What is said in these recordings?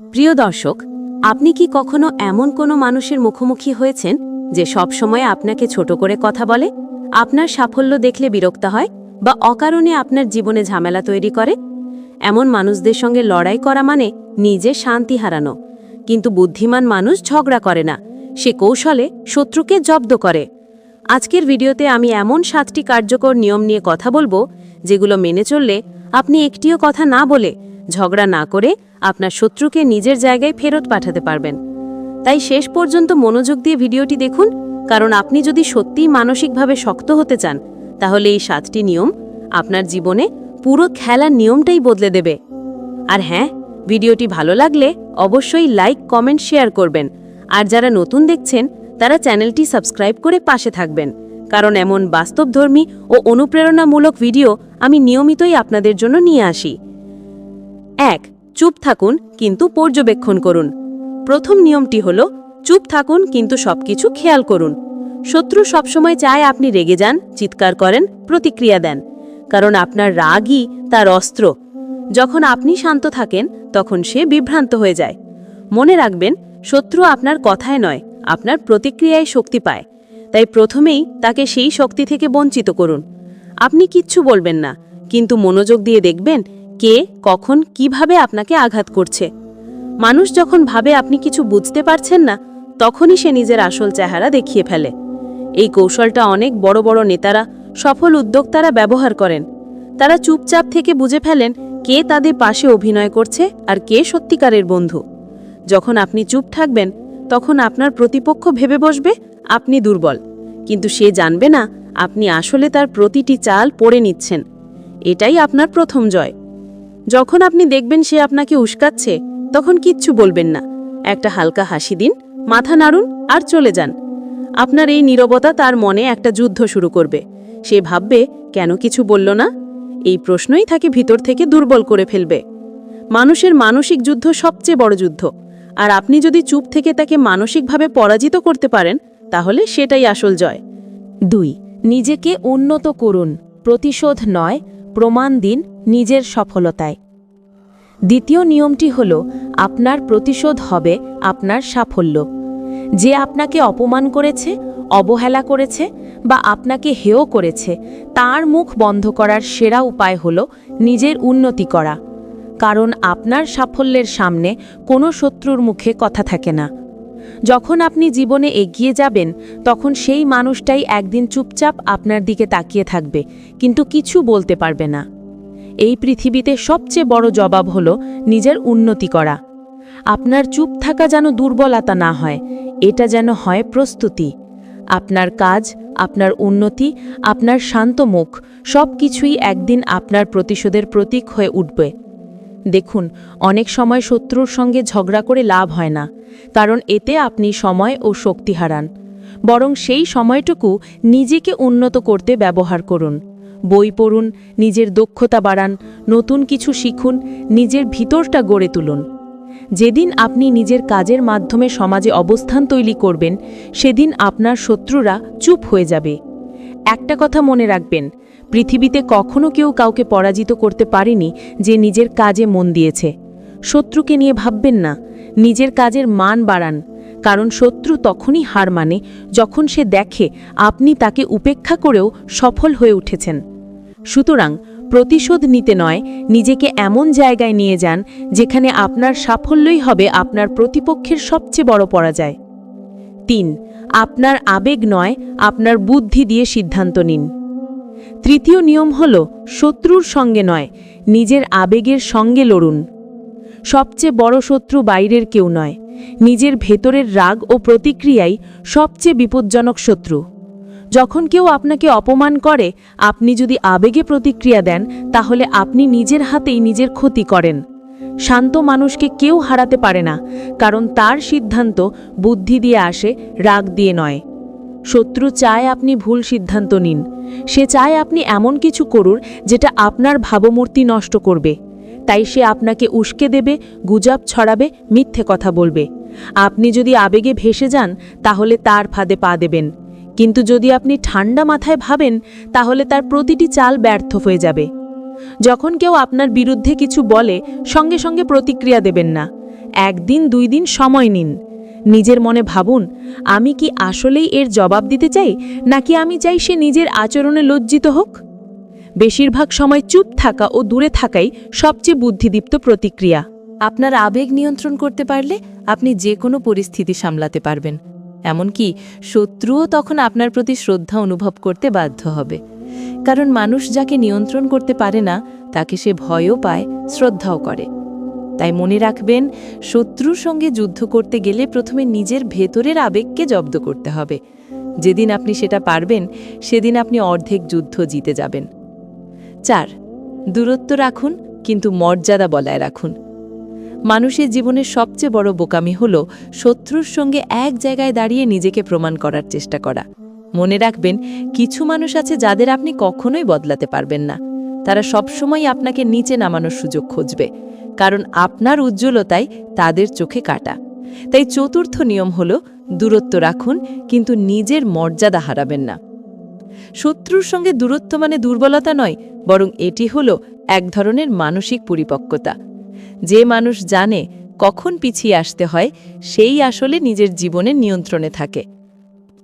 প্রিয় দর্শক, আপনি কি কখনো এমন কোনো মানুষের মুখোমুখি হয়েছেন যে সবসময় আপনাকে ছোট করে কথা বলে, আপনার সাফল্য দেখলে বিরক্ত হয় বা অকারণে আপনার জীবনে ঝামেলা তৈরি করে? এমন মানুষদের সঙ্গে লড়াই করা মানে নিজে শান্তি হারানো। কিন্তু বুদ্ধিমান মানুষ ঝগড়া করে না, সে কৌশলে শত্রুকে জব্দ করে। আজকের ভিডিওতে আমি এমন সাতটি কার্যকর নিয়ম নিয়ে কথা বলব, যেগুলো মেনে চললে আপনি একটিও কথা না বলে ঝগড়া না করে আপনার শত্রুকে নিজের জায়গায় ফেরত পাঠাতে পারবেন। তাই শেষ পর্যন্ত মনোযোগ দিয়ে ভিডিওটি দেখুন, কারণ আপনি যদি সত্যিই মানসিকভাবে শক্ত হতে চান, তাহলে এই সাতটি নিয়ম আপনার জীবনে পুরো খেলার নিয়মটাই বদলে দেবে। আর হ্যাঁ ভিডিওটি ভালো লাগলে অবশ্যই লাইক, কমেন্ট, শেয়ার করবেন। আর যারা নতুন দেখছেন, তারা চ্যানেলটি সাবস্ক্রাইব করে পাশে থাকবেন, কারণ এমন বাস্তবধর্মী ও অনুপ্রেরণামূলক ভিডিও আমি নিয়মিতই আপনাদের জন্য নিয়ে আসি। এক, চুপ থাকুন, কিন্তু পর্যবেক্ষণ করুন। প্রথম নিয়মটি হল, চুপ থাকুন, কিন্তু সবকিছু খেয়াল করুন। শত্রু সবসময় চায় আপনি রেগে যান, চিৎকার করেন, প্রতিক্রিয়া দেন। কারণ আপনার রাগই তার অস্ত্র। যখন আপনি শান্ত থাকেন, তখন সে বিভ্রান্ত হয়ে যায়। মনে রাখবেন, শত্রু আপনার কথায় নয়, আপনার প্রতিক্রিয়ায় শক্তি পায়। তাই প্রথমেই তাকে সেই শক্তি থেকে বঞ্চিত করুন। আপনি কিচ্ছু বলবেন না, কিন্তু মনোযোগ দিয়ে দেখবেন কে, কখন, কীভাবে আপনাকে আঘাত করছে। মানুষ যখন ভাবে আপনি কিছু বুঝতে পারছেন না, তখনই সে নিজের আসল চেহারা দেখিয়ে ফেলে। এই কৌশলটা অনেক বড় বড় নেতারা, সফল উদ্যোক্তারা ব্যবহার করেন। তারা চুপচাপ থেকে বুঝে ফেলেন কে তাদের পাশে অভিনয় করছে আর কে সত্যিকারের বন্ধু। যখন আপনি চুপ থাকবেন, তখন আপনার প্রতিপক্ষ ভেবে বসবে, আপনি দুর্বল। কিন্তু সে জানবে না, আপনি আসলে তার প্রতিটি চাল পড়ে নিচ্ছেন। এটাই আপনার প্রথম জয়। যখন আপনি দেখবেন সে আপনাকে উস্কাচ্ছে, তখন কিচ্ছু বলবেন না। একটা হালকা হাসি দিন, মাথা নাড়ুন আর চলে যান। আপনার এই নীরবতা তার মনে একটা যুদ্ধ শুরু করবে। সে ভাববে, কেন কিছু বলল না? এই প্রশ্নই তাকে ভিতর থেকে দুর্বল করে ফেলবে। মানুষের মানসিক যুদ্ধ সবচেয়ে বড় যুদ্ধ। আর আপনি যদি চুপ থেকে তাকে মানসিকভাবে পরাজিত করতে পারেন, তাহলে সেটাই আসল জয়। দুই, নিজেকে উন্নত করুন। প্রতিশোধ নয়, প্রমাণ দিন নিজের সফলতায়। দ্বিতীয় নিয়মটি হল, আপনার প্রতিশোধ হবে আপনার সাফল্য। যে আপনাকে অপমান করেছে, অবহেলা করেছে বা আপনাকে হেয় করেছে, তার মুখ বন্ধ করার সেরা উপায় হল নিজের উন্নতি করা। কারণ আপনার সাফল্যের সামনে কোনো শত্রুর মুখে কথা থাকে না। যখন আপনি জীবনে এগিয়ে যাবেন, তখন সেই মানুষটাই একদিন চুপচাপ আপনার দিকে তাকিয়ে থাকবে, কিন্তু কিছু বলতে পারবে না। এই পৃথিবীতে সবচেয়ে বড় জবাব হল নিজের উন্নতি করা। আপনার চুপ থাকা যেন দুর্বলতা না হয়, এটা যেন হয় প্রস্তুতি। আপনার কাজ, আপনার উন্নতি, আপনার শান্ত মুখ সব কিছুই একদিন আপনার প্রতিশোধের প্রতীক হয়ে উঠবে। দেখুন, অনেক সময় শত্রুর সঙ্গে ঝগড়া করে লাভ হয় না, কারণ এতে আপনি সময় ও শক্তি হারান। বরং সেই সময়টুকু নিজেকে উন্নত করতে ব্যবহার করুন। বই পড়ুন, নিজের দক্ষতা বাড়ান, নতুন কিছু শিখুন, নিজের ভিতরটা গড়ে তুলুন। যেদিন আপনি নিজের কাজের মাধ্যমে সমাজে অবস্থান তৈরি করবেন, সেদিন আপনার শত্রুরা চুপ হয়ে যাবে। একটা কথা মনে রাখবেন, পৃথিবীতে কখনো কেউ কাউকে পরাজিত করতে পারেনি যে নিজের কাজে মন দিয়েছে। শত্রুকে নিয়ে ভাববেন না, নিজের কাজের মান বাড়ান কারণ শত্রু তখনই হার মানে যখন সে দেখে আপনি তাকে উপেক্ষা করেও সফল হয়ে উঠেছেন। সুতরাং প্রতিশোধ নিতে নয়, নিজেকে এমন জায়গায় নিয়ে যান যেখানে আপনার সাফল্যই হবে আপনার প্রতিপক্ষের সবচেয়ে বড় পরাজয়। তিন, আপনার আবেগ নয়, আপনার বুদ্ধি দিয়ে সিদ্ধান্ত নিন। তৃতীয় নিয়ম হল শত্রুর সঙ্গে নয়, নিজের আবেগের সঙ্গে লড়ুন। সবচেয়ে বড় শত্রু বাইরের কেউ নয়। নিজের ভেতরের রাগ ও প্রতিক্রিয়াই সবচেয়ে বিপজ্জনক শত্রু। যখন কেউ আপনাকে অপমান করে, আপনি যদি আবেগে প্রতিক্রিয়া দেন, তাহলে আপনি নিজের হাতেই নিজের ক্ষতি করেন। শান্ত মানুষকে কেউ হারাতে পারে না, কারণ তার সিদ্ধান্ত বুদ্ধি দিয়ে আসে, রাগ দিয়ে নয়। শত্রু চায় আপনি ভুল সিদ্ধান্ত নিন। সে চায় আপনি এমন কিছু করুন, যেটা আপনার ভাবমূর্তি নষ্ট করবে। তাই সে আপনাকে উস্কে দেবে, গুজব ছড়াবে, মিথ্যে কথা বলবে। আপনি যদি আবেগে ভেসে যান, তাহলে তার ফাঁদে পা দেবেন। কিন্তু যদি আপনি ঠান্ডা মাথায় ভাবেন, তাহলে তার প্রতিটি চাল ব্যর্থ হয়ে যাবে। যখন কেউ আপনার বিরুদ্ধে কিছু বলে, সঙ্গে সঙ্গে প্রতিক্রিয়া দেবেন না। একদিন, দুই দিন সময় নিন। নিজের মনে ভাবুন, আমি কি আসলেই এর জবাব দিতে চাই, নাকি আমি চাই সে নিজের আচরণে লজ্জিত হোক? বেশিরভাগ সময় চুপ থাকা ও দূরে থাকাই সবচেয়ে বুদ্ধিদীপ্ত প্রতিক্রিয়া। আপনার আবেগ নিয়ন্ত্রণ করতে পারলে আপনি যে কোনো পরিস্থিতি সামলাতে পারবেন। এমনকি শত্রুও তখন আপনার প্রতি শ্রদ্ধা অনুভব করতে বাধ্য হবে। কারণ মানুষ যাকে নিয়ন্ত্রণ করতে পারে না, তাকে সে ভয়ও পায়, শ্রদ্ধাও করে। তাই মনে রাখবেন, শত্রুর সঙ্গে যুদ্ধ করতে গেলে প্রথমে নিজের ভেতরের আবেগকে জব্দ করতে হবে। যেদিন আপনি সেটা পারবেন, সেদিন আপনি অর্ধেক যুদ্ধ জিতে যাবেন। চার, দূরত্ব রাখুন, কিন্তু মর্যাদা বলায় রাখুন। মানুষের জীবনের সবচেয়ে বড় বোকামি হল শত্রুর সঙ্গে এক জায়গায় দাঁড়িয়ে নিজেকে প্রমাণ করার চেষ্টা করা। মনে রাখবেন, কিছু মানুষ আছে যাদের আপনি কখনোই বদলাতে পারবেন না। তারা সবসময় আপনাকে নিচে নামানোর সুযোগ খুঁজবে, কারণ আপনার উজ্জ্বলতায় তাদের চোখে কাটা। তাই চতুর্থ নিয়ম হল দূরত্ব রাখুন, কিন্তু নিজের মর্যাদা হারাবেন না। শত্রুর সঙ্গে দূরত্ব মানে দুর্বলতা নয় বরং এটি হল এক ধরনের মানসিক পরিপক্কতা। যে মানুষ জানে কখন পিছিয়ে আসতে হয়, সেই আসলে নিজের জীবনের নিয়ন্ত্রণে থাকে।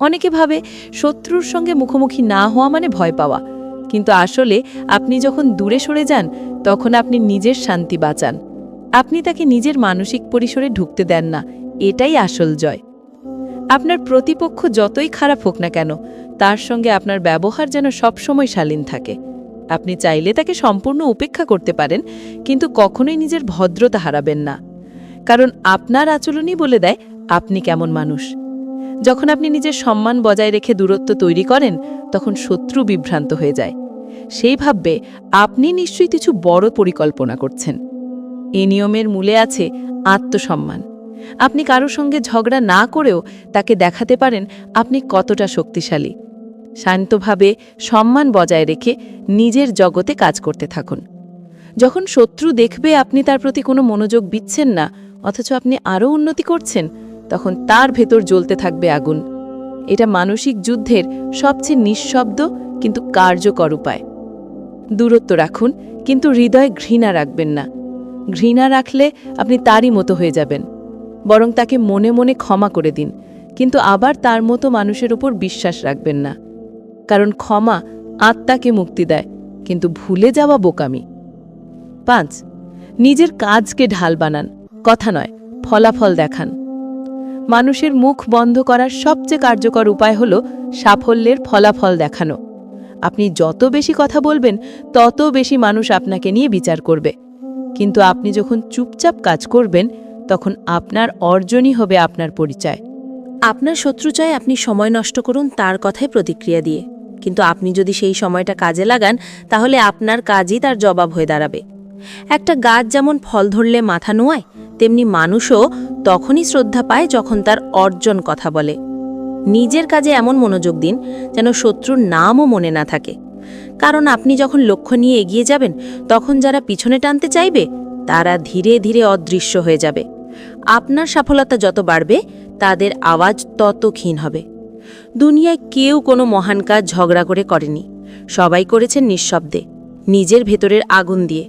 অনেকে ভাবে শত্রুর সঙ্গে মুখোমুখি না হওয়া মানে ভয় পাওয়া। কিন্তু আসলে আপনি যখন দূরে সরে যান, তখন আপনি নিজের শান্তি বাঁচান। আপনি তাকে নিজের মানসিক পরিসরে ঢুকতে দেন না, এটাই আসল জয়। আপনার প্রতিপক্ষ যতই খারাপ হোক না কেন, তার সঙ্গে আপনার ব্যবহার যেন সবসময় শালীন থাকে। আপনি চাইলে তাকে সম্পূর্ণ উপেক্ষা করতে পারেন, কিন্তু কখনোই নিজের ভদ্রতা হারাবেন না। কারণ আপনার আচরণই বলে দেয়, আপনি কেমন মানুষ। যখন আপনি নিজের সম্মান বজায় রেখে দূরত্ব তৈরি করেন, তখন শত্রু বিভ্রান্ত হয়ে যায়। সেই ভাববে, আপনি নিশ্চয়ই কিছু বড় পরিকল্পনা করছেন। এ নিয়মের মূলে আছে আত্মসম্মান। আপনি কারও সঙ্গে ঝগড়া না করেও তাকে দেখাতে পারেন, আপনি কতটা শক্তিশালী। শান্তভাবে সম্মান বজায় রেখে নিজের জগতে কাজ করতে থাকুন। যখন শত্রু দেখবে আপনি তার প্রতি কোনো মনোযোগ দিচ্ছেন না, অথচ আপনি আরও উন্নতি করছেন, তখন তার ভেতর জ্বলতে থাকবে আগুন। এটা মানসিক যুদ্ধের সবচেয়ে নিঃশব্দ কিন্তু কার্যকর উপায়। দূরত্ব রাখুন, কিন্তু হৃদয়ে ঘৃণা রাখবেন না। ঘৃণা রাখলে আপনি তারই মতো হয়ে যাবেন। বরং তাকে মনে মনে ক্ষমা করে দিন, কিন্তু আবার তার মতো মানুষের ওপর বিশ্বাস রাখবেন না। কারণ ক্ষমা আত্মাকে মুক্তি দেয়, কিন্তু ভুলে যাওয়া বোকামি। পাঁচ, নিজের কাজকে ঢাল বানান, কথা নয়, ফলাফল দেখান। মানুষের মুখ বন্ধ করার সবচেয়ে কার্যকর উপায় হল সাফল্যের ফলাফল দেখানো। আপনি যত বেশি কথা বলবেন, তত বেশি মানুষ আপনাকে নিয়ে বিচার করবে। কিন্তু আপনি যখন চুপচাপ কাজ করবেন, তখন আপনার অর্জনই হবে আপনার পরিচয়। আপনার শত্রু চায় আপনি সময় নষ্ট করুন তার কথায় প্রতিক্রিয়া দিয়ে। কিন্তু আপনি যদি সেই সময়টা কাজে লাগান, তাহলে আপনার কাজই তার জবাব হয়ে দাঁড়াবে। একটা গাছ যেমন ফল ধরলে মাথা নোয়ায়, তেমনি মানুষও তখনই শ্রদ্ধা পায় যখন তার অর্জন কথা বলে। নিজের কাজে এমন মনোযোগ দিন যেন শত্রুর নামও মনে না থাকে। কারণ আপনি যখন লক্ষ্য নিয়ে এগিয়ে যাবেন, তখন যারা পিছনে টানতে চাইবে, তারা ধীরে ধীরে অদৃশ্য হয়ে যাবে। আপনার সফলতা যত বাড়বে, তাদের আওয়াজ তত ক্ষীণ হবে। দুনিয়ায় কেউ কোনো মহান কাজ ঝগড়া করে করেনি। সবাই করেছেন নিঃশব্দে, নিজের ভেতরের আগুন দিয়ে।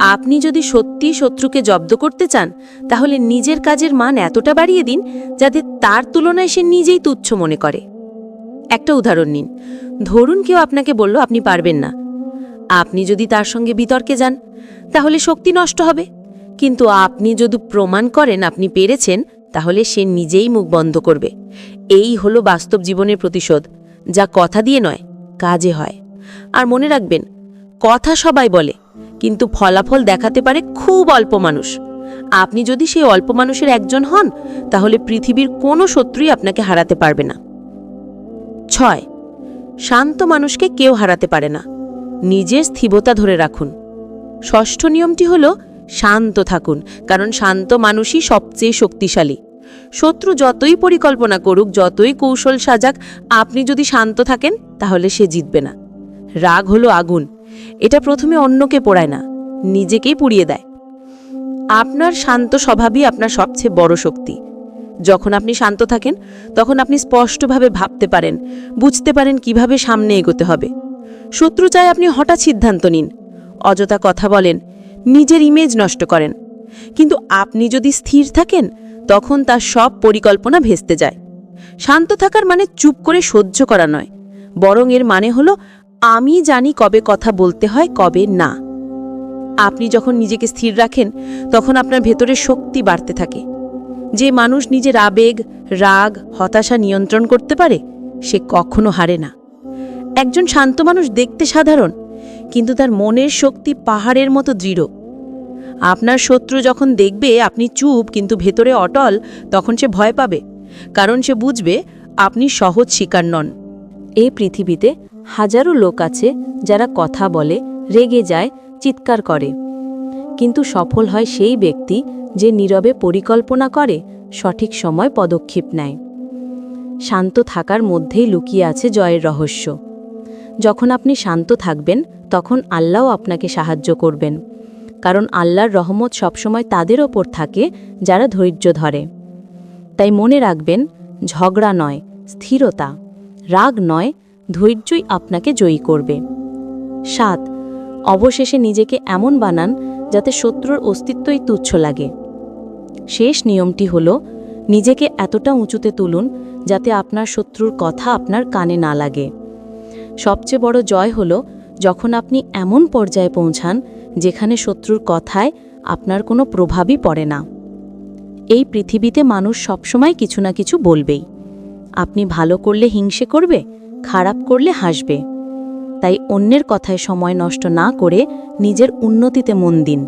আপনি যদি সত্যি শত্রুকে জব্দ করতে চান, তাহলে নিজের কাজের মান এতটা বাড়িয়ে দিন যাতে তার তুলনায় সে নিজেই তুচ্ছ মনে করে। একটা উদাহরণ নিন। ধরুন কেউ আপনাকে বলল, আপনি পারবেন না। আপনি যদি তার সঙ্গে বিতর্কে যান, তাহলে শক্তি নষ্ট হবে। কিন্তু আপনি যদি প্রমাণ করেন আপনি পেরেছেন তাহলে সে নিজেই মুখ বন্ধ করবে। এই হলো বাস্তব জীবনের প্রতিশোধ, যা কথা দিয়ে নয়, কাজে হয়। আর মনে রাখবেন, কথা সবাই বলে, কিন্তু ফলাফল দেখাতে পারে খুব অল্প মানুষ। আপনি যদি সেই অল্প মানুষের একজন হন, তাহলে পৃথিবীর কোনো শত্রুই আপনাকে হারাতে পারবে না। ছয়, শান্ত মানুষকে কেউ হারাতে পারে না। নিজের স্থিবতা ধরে রাখুন। ষষ্ঠ নিয়মটি হল শান্ত থাকুন, কারণ শান্ত মানুষই সবচেয়ে শক্তিশালী। শত্রু যতই পরিকল্পনা করুক, যতই কৌশল সাজাক, আপনি যদি শান্ত থাকেন, তাহলে সে জিতবে না। রাগ হলো আগুন। এটা প্রথমে অন্যকে পোড়ায় না, নিজেকেই পুড়িয়ে দেয়। আপনার শান্ত স্বভাবই আপনার সবচেয়ে বড় শক্তি। যখন আপনি শান্ত থাকেন, তখন আপনি স্পষ্টভাবে ভাবতে পারেন, বুঝতে পারেন কীভাবে সামনে এগোতে হবে। শত্রু চায় আপনি হঠাৎ সিদ্ধান্ত নিন। অযথা কথা বলেন, নিজের ইমেজ নষ্ট করেন। কিন্তু আপনি যদি স্থির থাকেন তখন তার সব পরিকল্পনা ভেস্তে যায়। শান্ত থাকার মানে চুপ করে সহ্য করা নয়। বরং এর মানে হলো, আমি জানি কবে কথা বলতে হয়, কবে না। আপনি যখন নিজেকে স্থির রাখেন, তখন আপনার ভেতরে শক্তি বাড়তে থাকে। যে মানুষ নিজের আবেগ, রাগ, হতাশা নিয়ন্ত্রণ করতে পারে, সে কখনো হারে না। একজন শান্ত মানুষ দেখতে সাধারণ, কিন্তু তার মনের শক্তি পাহাড়ের মতো দৃঢ়। আপনার শত্রু যখন দেখবে আপনি চুপ কিন্তু ভেতরে অটল, তখন সে ভয় পাবে। কারণ সে বুঝবে, আপনি সহজ শিকার নন। এই পৃথিবীতে হাজারো লোক আছে যারা কথা বলে, রেগে যায়, চিৎকার করে। কিন্তু সফল হয় সেই ব্যক্তি যে নীরবে পরিকল্পনা করে, সঠিক সময় পদক্ষেপ নেয়। শান্ত থাকার মধ্যেই লুকিয়ে আছে জয়ের রহস্য। যখন আপনি শান্ত থাকবেন, তখন আল্লাহ আপনাকে সাহায্য করবেন। কারণ আল্লাহর রহমত সবসময় তাদের ওপর থাকে যারা ধৈর্য ধরে। তাই মনে রাখবেন, ঝগড়া নয়, স্থিরতা। রাগ নয়, ধৈর্যই আপনাকে জয়ী করবে। সাত, অবশেষে নিজেকে এমন বানান যাতে শত্রুর অস্তিত্বই তুচ্ছ লাগে। শেষ নিয়মটি হল, নিজেকে এতটা উঁচুতে তুলুন যাতে আপনার শত্রুর কথা আপনার কানে না লাগে। সবচেয়ে বড় জয় হল, যখন আপনি এমন পর্যায়ে পৌঁছান যেখানে শত্রুর কথায় আপনার কোনো প্রভাবই পড়ে না। এই পৃথিবীতে মানুষ সবসময় কিছু না কিছু বলবেই। আপনি ভালো করলে হিংসে করবে, খারাপ করলে হাসবে। তাই অন্যের কথায় সময় নষ্ট না করে নিজের উন্নতিতে মন দিন।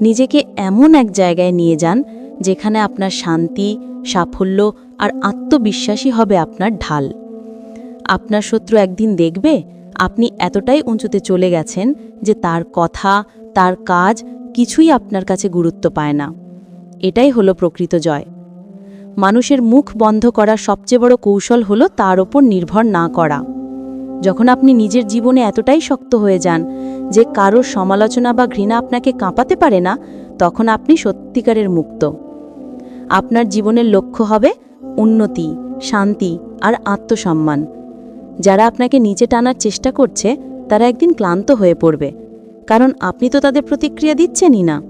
নিজেকে এমন এক জায়গায় নিয়ে যান যেখানে আপনার শান্তি, সাফল্য আর আত্মবিশ্বাসী হবে আপনার ঢাল। আপনার শত্রু একদিন দেখবে আপনি এতটাই উঁচুতে চলে গেছেন যে তার কথা, তার কাজ কিছুই আপনার কাছে গুরুত্ব পায় না। এটাই হলো প্রকৃত জয়। মানুষের মুখ বন্ধ করার সবচেয়ে বড় কৌশল হলো তার ওপর নির্ভর না করা। যখন আপনি নিজের জীবনে এতটাই শক্ত হয়ে যান যে কারোর সমালোচনা বা ঘৃণা আপনাকে কাঁপাতে পারে না, তখন আপনি সত্যিকারের মুক্ত। আপনার জীবনের লক্ষ্য হবে উন্নতি, শান্তি আর আত্মসম্মান। যারা আপনাকে নিচে টানার চেষ্টা করছে, তারা একদিন ক্লান্ত হয়ে পড়বে। কারণ আপনি তো তাদের প্রতিক্রিয়া দিচ্ছেনই না।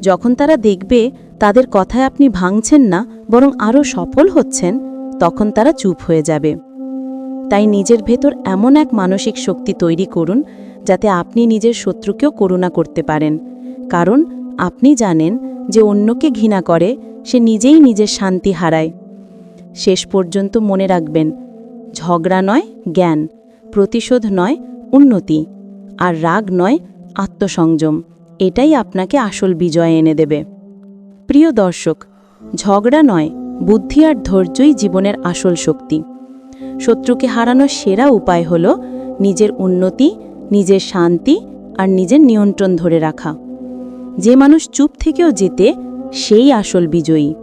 যখন তারা দেখবে তাদের কথায় আপনি ভাঙছেন না, বরং আরও সফল হচ্ছেন, তখন তারা চুপ হয়ে যাবে। তাই নিজের ভেতর এমন এক মানসিক শক্তি তৈরি করুন, যাতে আপনি নিজের শত্রুকেও করুণা করতে পারেন। কারণ আপনি জানেন যে অন্যকে ঘৃণা করে, সে নিজেই নিজের শান্তি হারায়। শেষ পর্যন্ত মনে রাখবেন ঝগড়া নয়, জ্ঞান। প্রতিশোধ নয়, উন্নতি। আর রাগ নয়, আত্মসংযম। এটাই আপনাকে আসল বিজয় এনে দেবে। প্রিয় দর্শক, ঝগড়া নয়, বুদ্ধি আর ধৈর্যই জীবনের আসল শক্তি। শত্রুকে হারানোর সেরা উপায় হল নিজের উন্নতি, নিজের শান্তি আর নিজের নিয়ন্ত্রণ ধরে রাখা। যে মানুষ চুপ থেকেও যেতে সেই আসল বিজয়ী।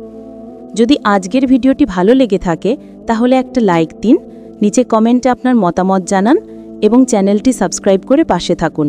যদি আজকের ভিডিওটি ভালো লেগে থাকে, তাহলে একটা লাইক দিন নিচে কমেন্টে আপনার মতামত জানান এবং চ্যানেলটি সাবস্ক্রাইব করে পাশে থাকুন।